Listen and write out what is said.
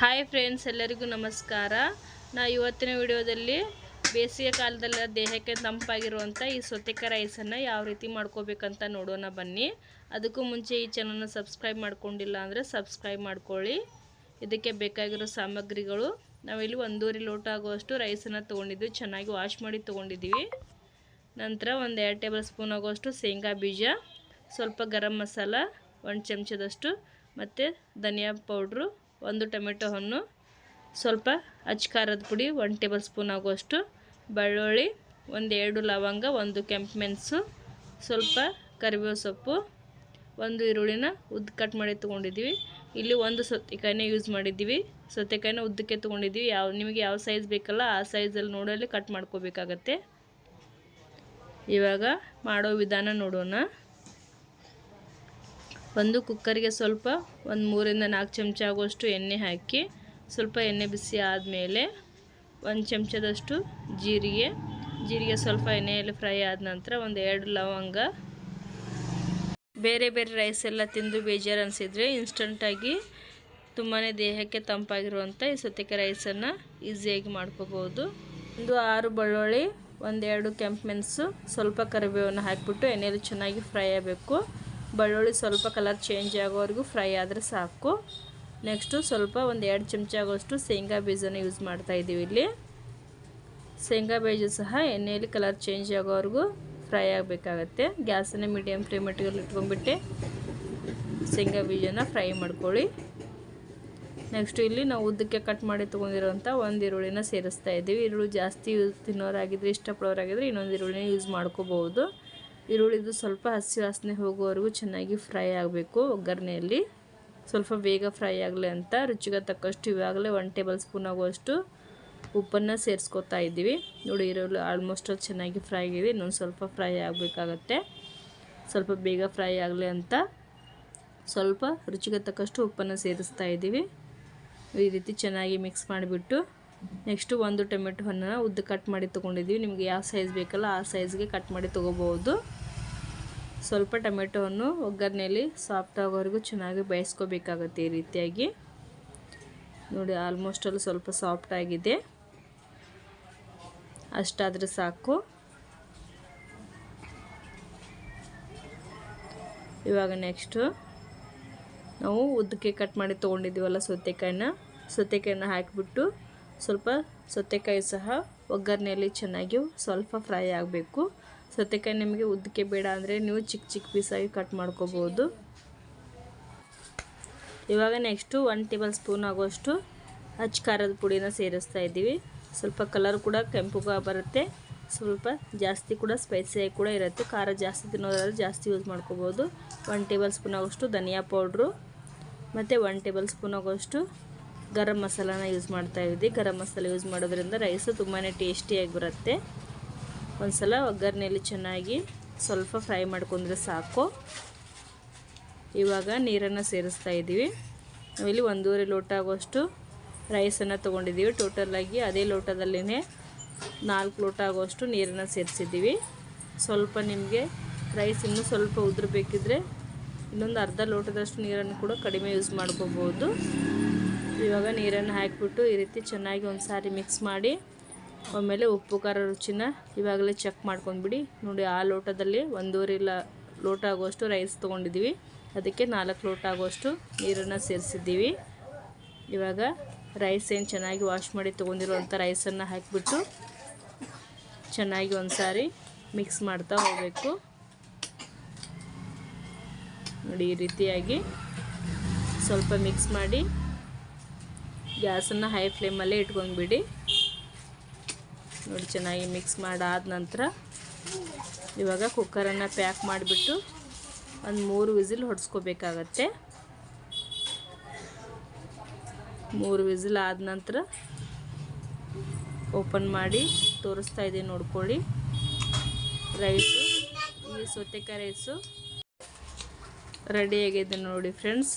Hi friends, ಎಲ್ಲರಿಗೂ ನಮಸ್ಕಾರ. ನಾ ಇವತ್ತಿನ ವಿಡಿಯೋದಲ್ಲಿ ಬೇಸಿಗೆ ಕಾಲದಲ್ಲ ದೇಹಕ್ಕೆ ತಂಪಾಗಿರುವಂಥ ಈ ಸೌತೆಕಾಯಿ ರೈಸನ್ನು ಯಾವ ರೀತಿ ಮಾಡ್ಕೋಬೇಕಂತ ನೋಡೋಣ ಬನ್ನಿ. ಅದಕ್ಕೂ ಮುಂಚೆ ಈ ಚಾನಲ್ನ ಸಬ್ಸ್ಕ್ರೈಬ್ ಮಾಡ್ಕೊಂಡಿಲ್ಲ ಅಂದರೆ ಸಬ್ಸ್ಕ್ರೈಬ್ ಮಾಡ್ಕೊಳ್ಳಿ. ಇದಕ್ಕೆ ಬೇಕಾಗಿರೋ ಸಾಮಗ್ರಿಗಳು, ನಾವಿಲ್ಲಿ ಒಂದೂವರೆ ಲೋಟ ಆಗುವಷ್ಟು ರೈಸನ್ನು ತೊಗೊಂಡಿದ್ವಿ, ಚೆನ್ನಾಗಿ ವಾಶ್ ಮಾಡಿ ತೊಗೊಂಡಿದ್ದೀವಿ. ನಂತರ ಒಂದು ಎರಡು ಟೇಬಲ್ ಸ್ಪೂನ್ ಆಗುವಷ್ಟು ಶೇಂಗಾ ಬೀಜ, ಸ್ವಲ್ಪ ಗರಂ ಮಸಾಲ, ಒಂದು ಚಮಚದಷ್ಟು, ಮತ್ತು ಧನಿಯಾ ಪೌಡ್ರು ಒಂದು ಟೊಮೆಟೊ ಹಣ್ಣು, ಸ್ವಲ್ಪ ಅಚ್ಕಾರದ ಪುಡಿ, ಒಂದು ಟೇಬಲ್ ಸ್ಪೂನ್ ಆಗುವಷ್ಟು ಬೆಳ್ಳುಳ್ಳಿ, ಒಂದು ಎರಡು ಲವಂಗ, ಒಂದು ಕೆಂಪು ಮೆಣಸು, ಸ್ವಲ್ಪ ಕರಿಬೇವು ಸೊಪ್ಪು, ಒಂದು ಈರುಳ್ಳಿನ ಉದ್ದು ಕಟ್ ಮಾಡಿ ತೊಗೊಂಡಿದ್ದೀವಿ. ಇಲ್ಲಿ ಒಂದು ಸೌತೆಕಾಯಿನ ಯೂಸ್ ಮಾಡಿದ್ದೀವಿ. ಸೌತೆಕಾಯಿನ ಉದ್ದಕ್ಕೆ ತೊಗೊಂಡಿದ್ದೀವಿ. ಯಾವ, ನಿಮಗೆ ಯಾವ ಸೈಜ್ ಬೇಕಲ್ಲ ಆ ಸೈಜಲ್ಲಿ ನೋಡಲ್ಲಿ ಕಟ್ ಮಾಡ್ಕೋಬೇಕಾಗತ್ತೆ. ಇವಾಗ ಮಾಡೋ ವಿಧಾನ ನೋಡೋಣ. ಒಂದು ಕುಕ್ಕರ್ಗೆ ಸ್ವಲ್ಪ ಒಂದು ಮೂರಿಂದ ನಾಲ್ಕು ಚಮಚ ಆಗುವಷ್ಟು ಎಣ್ಣೆ ಹಾಕಿ ಸ್ವಲ್ಪ ಎಣ್ಣೆ ಬಿಸಿ ಆದಮೇಲೆ ಒಂದು ಚಮಚದಷ್ಟು ಜೀರಿಗೆ ಜೀರಿಗೆ ಸ್ವಲ್ಪ ಎಣ್ಣೆಯಲ್ಲಿ ಫ್ರೈ ಆದ ನಂತರ ಒಂದು ಎರಡು ಲವಂಗ. ಬೇರೆ ಬೇರೆ ರೈಸ್ ಎಲ್ಲ ತಿಂದು ಬೇಜಾರು ಅನಿಸಿದರೆ ಇನ್ಸ್ಟಂಟಾಗಿ ತುಂಬಾ ದೇಹಕ್ಕೆ ತಂಪಾಗಿರುವಂಥ ಈ ಸೌತೆಕಾಯಿ ರೈಸನ್ನು ಈಸಿಯಾಗಿ ಮಾಡ್ಕೋಬೋದು. ಒಂದು ಆರು ಬೆಳ್ಳುಳ್ಳಿ, ಒಂದೆರಡು ಕೆಂಪು ಮೆಣಸು, ಸ್ವಲ್ಪ ಕರಿಬೇವನ್ನು ಹಾಕಿಬಿಟ್ಟು ಎಣ್ಣೆಯಲ್ಲಿ ಚೆನ್ನಾಗಿ ಫ್ರೈ ಆಗಬೇಕು. ಬೆಳ್ಳುಳ್ಳಿ ಸ್ವಲ್ಪ ಕಲರ್ ಚೇಂಜ್ ಆಗೋವರೆಗೂ ಫ್ರೈ ಆದರೆ ಸಾಕು. ನೆಕ್ಸ್ಟು ಸ್ವಲ್ಪ ಒಂದು ಎರಡು ಚಮಚ ಆಗೋಷ್ಟು ಶೇಂಗಾ ಬೀಜನ ಯೂಸ್ ಮಾಡ್ತಾಯಿದ್ದೀವಿ ಇಲ್ಲಿ. ಶೇಂಗಾ ಬೀಜ ಸಹ ಎಣ್ಣೆಯಲ್ಲಿ ಕಲರ್ ಚೇಂಜ್ ಆಗೋವರೆಗೂ ಫ್ರೈ ಆಗಬೇಕಾಗತ್ತೆ. ಗ್ಯಾಸನ್ನು ಮೀಡಿಯಮ್ ಫ್ಲೇಮಟ್ಟಿಗೆ ಇಟ್ಕೊಂಡ್ಬಿಟ್ಟು ಶೇಂಗಾ ಬೀಜನ ಫ್ರೈ ಮಾಡ್ಕೊಳ್ಳಿ. ನೆಕ್ಸ್ಟು ಇಲ್ಲಿ ನಾವು ಉದ್ದಕ್ಕೆ ಕಟ್ ಮಾಡಿ ತೊಗೊಂಡಿರೋಂಥ ಒಂದು ಈರುಳ್ಳಿನ ಸೇರಿಸ್ತಾ ಇದ್ದೀವಿ ಈರುಳ್ಳಿ ಜಾಸ್ತಿ ತಿನ್ನೋರಾಗಿದ್ದರೆ ಇಷ್ಟಪಡೋರಾಗಿದ್ದರೆ ಇನ್ನೊಂದು ಈರುಳ್ಳಿನ ಯೂಸ್ ಮಾಡ್ಕೋಬೋದು ಈರುಳ್ಳಿದು ಸ್ವಲ್ಪ ಹಸಿ ವಾಸನೆ ಹೋಗೋವರೆಗೂ ಚೆನ್ನಾಗಿ ಫ್ರೈ ಆಗಬೇಕು ಒಗ್ಗರಣೆಯಲ್ಲಿ. ಸ್ವಲ್ಪ ಬೇಗ ಫ್ರೈ ಆಗಲಿ ಅಂತ ರುಚಿಗೆ ತಕ್ಕಷ್ಟು ಇವಾಗಲೇ ಒನ್ ಟೇಬಲ್ ಸ್ಪೂನ್ ಆಗುವಷ್ಟು ಉಪ್ಪನ್ನು ಸೇರಿಸ್ಕೊತಾ ಇದ್ದೀವಿ. ನೋಡಿ, ಈರುಳ್ಳಿ ಆಲ್ಮೋಸ್ಟ್ ಚೆನ್ನಾಗಿ ಫ್ರೈ ಆಗಿದೆ. ಇನ್ನೊಂದು ಸ್ವಲ್ಪ ಫ್ರೈ ಆಗಬೇಕಾಗತ್ತೆ. ಸ್ವಲ್ಪ ಬೇಗ ಫ್ರೈ ಆಗಲಿ ಅಂತ ಸ್ವಲ್ಪ ರುಚಿಗೆ ತಕ್ಕಷ್ಟು ಉಪ್ಪನ್ನು ಸೇರಿಸ್ತಾ ಇದ್ದೀವಿ. ಈ ರೀತಿ ಚೆನ್ನಾಗಿ ಮಿಕ್ಸ್ ಮಾಡಿಬಿಟ್ಟು ನೆಕ್ಸ್ಟು ಒಂದು ಟೊಮೆಟೊ ಹಣ್ಣನ್ನು ಉದ್ದು ಕಟ್ ಮಾಡಿ ತೊಗೊಂಡಿದ್ದೀವಿ. ನಿಮಗೆ ಯಾವ ಸೈಜ್ ಬೇಕಲ್ಲ ಆ ಸೈಜ್ಗೆ ಕಟ್ ಮಾಡಿ ತೊಗೋಬೋದು ಸ್ವಲ್ಪ ಟೊಮೆಟೊ ಹಣ್ಣು ಒಗ್ಗರಣೆಯಲ್ಲಿ ಸಾಫ್ಟ್ ಆಗೋವರೆಗೂ ಚೆನ್ನಾಗಿ ಬೇಯಿಸ್ಕೋಬೇಕಾಗತ್ತೆ ಈ ರೀತಿಯಾಗಿ. ನೋಡಿ ಆಲ್ಮೋಸ್ಟ್ ಅಲ್ಲಿ ಸ್ವಲ್ಪ ಸಾಫ್ಟ್ ಆಗಿದೆ. ಅಷ್ಟಾದರೆ ಸಾಕು. ಇವಾಗ ನೆಕ್ಸ್ಟು ನಾವು ಉದ್ದಕ್ಕೆ ಕಟ್ ಮಾಡಿ ತೊಗೊಂಡಿದ್ದೀವಲ್ಲ ಸೌತೆಕಾಯಿನ. ಸೌತೆಕಾಯಿನ ಹಾಕಿಬಿಟ್ಟು ಸ್ವಲ್ಪ ಸೌತೆಕಾಯಿ ಸಹ ಒಗ್ಗರಣೆಯಲ್ಲಿ ಚೆನ್ನಾಗಿ ಸ್ವಲ್ಪ ಫ್ರೈ ಆಗಬೇಕು. ಸೌತೆಕಾಯಿ ನಿಮಗೆ ಉದ್ದಕ್ಕೆ ಬೇಡ ಅಂದರೆ ನೀವು ಚಿಕ್ಕ ಚಿಕ್ಕ ಪೀಸಾಗಿ ಕಟ್ ಮಾಡ್ಕೋಬೋದು. ಇವಾಗ ನೆಕ್ಸ್ಟು ಒನ್ ಟೇಬಲ್ ಸ್ಪೂನ್ ಆಗೋಷ್ಟು ಹಚ್ಚ ಖಾರದ ಪುಡಿನ ಸೇರಿಸ್ತಾ ಇದ್ದೀವಿ. ಸ್ವಲ್ಪ ಕಲರ್ ಕೂಡ ಕೆಂಪುಗ ಬರುತ್ತೆ. ಸ್ವಲ್ಪ ಜಾಸ್ತಿ ಕೂಡ ಸ್ಪೈಸಿಯಾಗಿ ಕೂಡ ಇರುತ್ತೆ. ಖಾರ ಜಾಸ್ತಿ ತಿನ್ನೋದಾದ್ರೆ ಜಾಸ್ತಿ ಯೂಸ್ ಮಾಡ್ಕೋಬೋದು. ಒನ್ ಟೇಬಲ್ ಸ್ಪೂನ್ ಆಗೋಷ್ಟು ಧನಿಯಾ ಪೌಡ್ರು ಮತ್ತು ಒನ್ ಟೇಬಲ್ ಸ್ಪೂನ್ ಆಗೋಷ್ಟು ಗರಂ ಮಸಾಲಾನ ಯೂಸ್ ಮಾಡ್ತಾ ಇದ್ದೀವಿ ಗರಂ ಮಸಾಲ ಯೂಸ್ ಮಾಡೋದ್ರಿಂದ ರೈಸು ತುಂಬಾ ಟೇಸ್ಟಿಯಾಗಿ ಬರುತ್ತೆ. ಒಂದು ಸಲ ಒಗ್ಗರಣೆಯಲ್ಲಿ ಚೆನ್ನಾಗಿ ಸ್ವಲ್ಪ ಫ್ರೈ ಮಾಡ್ಕೊಂಡ್ರೆ ಸಾಕು. ಇವಾಗ ನೀರನ್ನು ಸೇರಿಸ್ತಾ ಇದ್ದೀವಿ. ನಾವಿಲ್ಲಿ ಒಂದೂವರೆ ಲೋಟ ಆಗೋಷ್ಟು ರೈಸನ್ನು ತೊಗೊಂಡಿದ್ದೀವಿ. ಟೋಟಲಾಗಿ ಅದೇ ಲೋಟದಲ್ಲೇ ನಾಲ್ಕು ಲೋಟ ಆಗೋಷ್ಟು ನೀರನ್ನು ಸೇರಿಸಿದ್ದೀವಿ. ಸ್ವಲ್ಪ ನಿಮಗೆ ರೈಸ್ ಇನ್ನೂ ಸ್ವಲ್ಪ ಉದುರು ಬೇಕಿದ್ರೆ ಇನ್ನೊಂದು ಅರ್ಧ ಲೋಟದಷ್ಟು ನೀರನ್ನು ಕೂಡ ಕಡಿಮೆ ಯೂಸ್ ಮಾಡ್ಕೋಬೋದು. ಇವಾಗ ನೀರನ್ನು ಹಾಕಿಬಿಟ್ಟು ಈ ರೀತಿ ಚೆನ್ನಾಗಿ ಒಂದು ಸಾರಿ ಮಿಕ್ಸ್ ಮಾಡಿ, ಆಮೇಲೆ ಉಪ್ಪು, ಖಾರ ರುಚಿನ ಇವಾಗಲೇ ಚೆಕ್ ಮಾಡ್ಕೊಂಡ್ಬಿಡಿ. ನೋಡಿ, ಆ ಲೋಟದಲ್ಲಿ ಒಂದೂವರೆ ಲೋಟ ಆಗುವಷ್ಟು ರೈಸ್ ತೊಗೊಂಡಿದ್ದೀವಿ. ಅದಕ್ಕೆ ನಾಲ್ಕು ಲೋಟ ಆಗುವಷ್ಟು ನೀರನ್ನು ಸೇರಿಸಿದ್ದೀವಿ. ಇವಾಗ ರೈಸ್ ಏನು ಚೆನ್ನಾಗಿ ವಾಶ್ ಮಾಡಿ ತೊಗೊಂಡಿರುವಂಥ ರೈಸನ್ನು ಹಾಕಿಬಿಟ್ಟು ಚೆನ್ನಾಗಿ ಒಂದು ಸಾರಿ ಮಿಕ್ಸ್ ಮಾಡ್ತಾ ಹೋಗಬೇಕು. ನೋಡಿ, ಈ ರೀತಿಯಾಗಿ ಸ್ವಲ್ಪ ಮಿಕ್ಸ್ ಮಾಡಿ ಗ್ಯಾಸನ್ನು ಹೈ ಫ್ಲೇಮಲ್ಲೇ ಇಟ್ಕೊಂಡ್ಬಿಡಿ. ನೋಡಿ ಚೆನ್ನಾಗಿ ಮಿಕ್ಸ್ ಮಾಡಾದ ನಂತರ ಇವಾಗ ಕುಕ್ಕರನ್ನು ಪ್ಯಾಕ್ ಮಾಡಿಬಿಟ್ಟು ಒಂದು ಮೂರು ವಿಸಿಲ್ ಹೊಡೆಸ್ಕೋಬೇಕಾಗತ್ತೆ. ಮೂರು ವಿಸಿಲ್ ಆದ ನಂತರ ಓಪನ್ ಮಾಡಿ ತೋರಿಸ್ತಾ ಇದ್ದೀನಿ ನೋಡ್ಕೊಳ್ಳಿ. ರೈಸು, ಈ ಸೌತೆಕಾಯಿ ರೈಸು ರೆಡಿಯಾಗಿದೆ ನೋಡಿ ಫ್ರೆಂಡ್ಸ್.